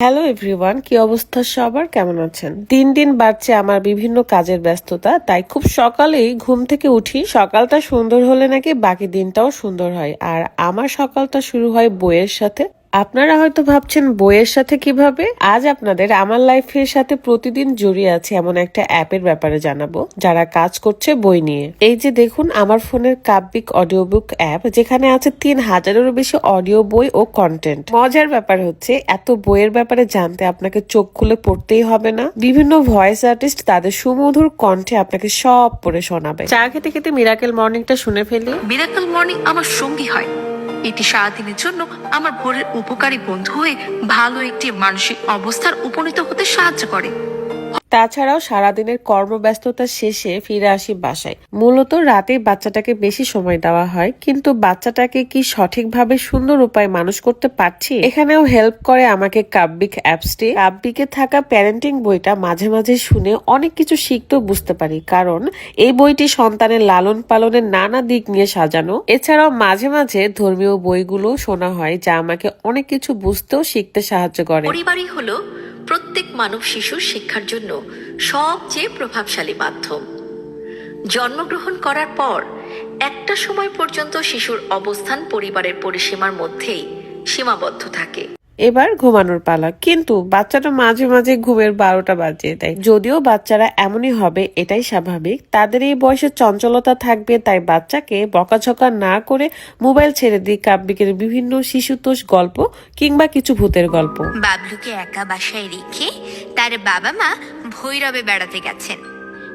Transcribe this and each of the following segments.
Hello everyone কি অবস্থা সবার? কেমন আছেন? দিন দিন বাড়ছে আমার বিভিন্ন কাজের ব্যস্ততা, তাই খুব সকালেই ঘুম থেকে উঠি। সকালটা সুন্দর হলে নাকি বাকি দিনটাও সুন্দর হয়। আর আমার সকালটা শুরু হয় বইয়ের সাথে। আপনারা হয়তো ভাবছেন বইয়ের সাথে কীভাবে? আজ আপনাদের আমার লাইফের সাথে প্রতিদিন জড়িয়ে আছে এমন একটা অ্যাপের ব্যাপারে জানাব, যারা কাজ করছে বই নিয়ে। এই যে দেখুন, আমার ফোনের কাব্যিক অডিও বুক অ্যাপ যেখানে আছে তিন হাজারেরও বেশি অডিও বই ও কন্টেন্ট মজার ব্যাপার হচ্ছে, এত বইয়ের ব্যাপারে জানতে আপনাকে চোখ খুলে পড়তেই হবে না। বিভিন্ন ভয়েস আর্টিস্ট তাদের সুমধুর কণ্ঠে আপনাকে সব পড়ে শোনাবে। চা খেতে খেতে মিরাকেল মর্নিংটা শুনে ফেলি। মিরাকেল মর্নিং আমার সঙ্গী হয়। এটি সারাদিনের জন্য আমার ভোরের উপকারী বন্ধু হয়ে ভালো একটি মানসিক অবস্থার উপনীত হতে সাহায্য করে। তাছাড়াও সারাদিনের কর্মব্যস্ততা শেষে ফিরে আসি বাসায়। মূলত রাতে বাচ্চাটাকে বেশি সময় দেওয়া হয়, কিন্তু বাচ্চাটাকে কি সঠিকভাবে সুন্দর উপায় মানুষ করতে পারছি? এখানেও হেল্প করে আমাকে কাব্যিক অ্যাপসটি। কাব্যিকে থাকা প্যারেন্টিং বইটা মাঝে মাঝে শুনে অনেক কিছু শিখতেও বুঝতে পারি, কারণ এই বইটি সন্তানের লালন পালনের নানা দিক নিয়ে সাজানো। এছাড়াও মাঝে মাঝে ধর্মীয় বইগুলো শোনা হয়, যা আমাকে অনেক কিছু বুঝতেও শিখতে সাহায্য করে। পরিবারই হলো প্রত্যেক মানব শিশুর শিক্ষার জন্য সবচেয়ে প্রভাবশালী মাধ্যম। জন্মগ্রহণ করার পর একটা সময় পর্যন্ত শিশুর অবস্থান পরিবারের পরিসীমার মধ্যেই সীমাবদ্ধ থাকে। এবার ঘুমানোর পালা। কিন্তু বাচ্চাটা মাঝে মাঝে ঘুমের বারোটা বাজিয়ে দেয়। যদিও বাচ্চারা এমনই হবে, এটাই স্বাভাবিক। তাদের এই বয়সে চঞ্চলতা থাকবে, তাই বাচ্চাকে বকাঝকা না করে মোবাইল ছেড়ে দিই কাব্যিকের বিভিন্ন শিশুতোষ গল্প কিংবা কিছু ভূতের গল্প। বাবলুকে একা বাসায় রেখে তার বাবা মা ভৈরবে বেড়াতে গেছেন।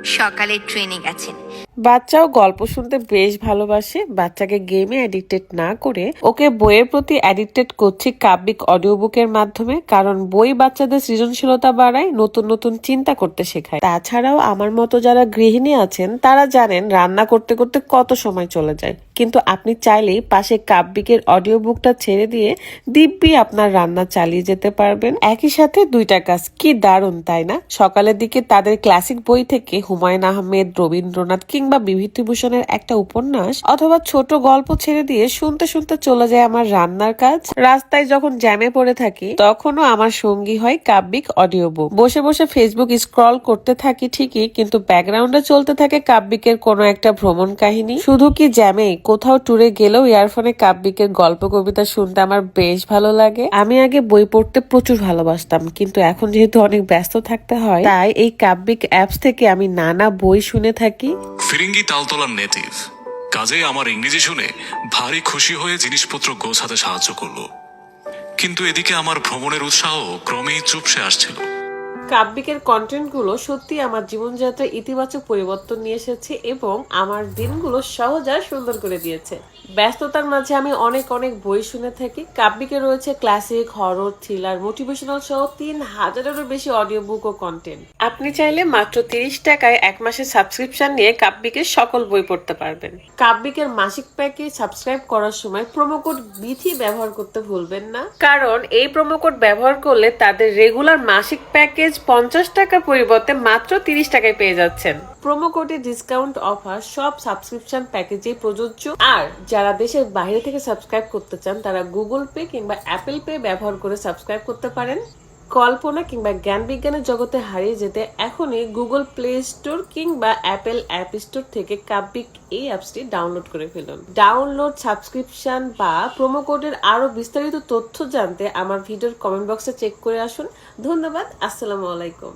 সকালে ট্রেনে গেছেন। বাচ্চাও গল্প শুনতে বেশ ভালোবাসে। বাচ্চাকে গেমে অ্যাডিক্টেড না করে ওকে বইয়ের প্রতি অ্যাডিক্টেড করছি কাব্যিক অডিও বুকের মাধ্যমে, কারণ বই বাচ্চাদের সৃজনশীলতা বাড়ায়, নতুন নতুন চিন্তা করতে শেখায়। তাছাড়াও আমার মতো যারা গৃহিণী আছেন, তারা জানেন রান্না করতে করতে কত সময় চলে যায়। কিন্তু আপনি চাইলেই পাশে কাব্যিকের অডিও বুকটা ছেড়ে দিয়ে দিব্যি আপনার রান্না চালিয়ে যেতে পারবেন। একই সাথে দুইটা কাজ। কি দারুণ, তাই না? সকালের দিকে তাদের ক্লাসিক বই থেকে হুমায়ুন আহমেদ, রবীন্দ্রনাথ কিংবা বিভূতিভূষণের একটা উপন্যাস অথবা ছোট গল্প ছেড়ে দিয়ে শুনতে শুনতে চলে যায় আমার রান্নার কাজ। রাস্তায় যখন জ্যামে পড়ে থাকি, তখনও আমার সঙ্গী হয় কাব্যিক অডিও বুক বসে বসে ফেসবুক স্ক্রল করতে থাকি ঠিকই, কিন্তু ব্যাকগ্রাউন্ডে চলতে থাকে কাব্যিকের কোনো একটা ভ্রমণ কাহিনী। শুধু কি জ্যামে কোথাও ট্যুরে গেলেও ইয়ারফোনে কাব্যিকের গল্প, কবিতা শুনতে আমার বেশ ভালো লাগে। আমি আগে বই পড়তে প্রচুর ভালোবাসতাম, কিন্তু এখন যেহেতু অনেক ব্যস্ত থাকতে হয়, তাই এই কাব্যিক অ্যাপস থেকে আমি নানা বই শুনে থাকি। ফিরিঙ্গি তালতলার নেটিভ কাজে আমার ইংরেজি শুনে ভারী খুশি হয়ে জিনিসপত্র গোছাতে সাহায্য করল। কিন্তু এদিকে আমার ভ্রমণের উৎসাহ ক্রমেই চুপসে আসছিল। কাব্যিকের কন্টেন্টগুলো সত্যি আমার জীবনযাত্রায় ইতিবাচক পরিবর্তন নিয়ে এসেছে এবং আমার দিনগুলো সহজ আর সুন্দর করে দিয়েছে। ব্যস্ততার মাঝে আমি অনেক অনেক বই শুনে থাকি। কাব্যিকে রয়েছে ক্লাসিক হরর থ্রিলার মোটিভেশনাল সহ তিন হাজারেরও বেশি অডিও বুক ও কন্টেন্ট আপনি চাইলে মাত্র তিরিশ টাকায় এক মাসের সাবস্ক্রিপশন নিয়ে কাব্যিকের সকল বই পড়তে পারবেন। কাব্যিকের মাসিক প্যাকে সাবস্ক্রাইব করার সময় কোড বিথি ব্যবহার করতে ভুলবেন না। কারণ এই কোড ব্যবহার করলে তাদের রেগুলার মাসিক প্যাকেজ পঞ্চাশ টাকার পরিবর্তে মাত্র তিরিশ টাকায় পেয়ে যাচ্ছেন। প্রোমো কোডে ডিসকাউন্ট অফার সব সাবস্ক্রিপশন প্যাকেজে প্রযোজ্য। আর যারা দেশের বাইরে থেকে সাবস্ক্রাইব করতে চান, তারা গুগল পে কিংবা অ্যাপেল পে ব্যবহার করে সাবস্ক্রাইব করতে পারেন। কল্পনা কিংবা জ্ঞান বিজ্ঞানের জগতে হারিয়ে যেতে এখনই গুগল প্লে স্টোর কিংবা অ্যাপেল অ্যাপ স্টোর থেকে কাব্যিক এই অ্যাপসটি ডাউনলোড করে ফেলুন। ডাউনলোড, সাবস্ক্রিপশন বা প্রোমো কোডের আরও বিস্তারিত তথ্য জানতে আমার ভিডিওর কমেন্ট বক্সে চেক করে আসুন। ধন্যবাদ, আসসালামু আলাইকুম।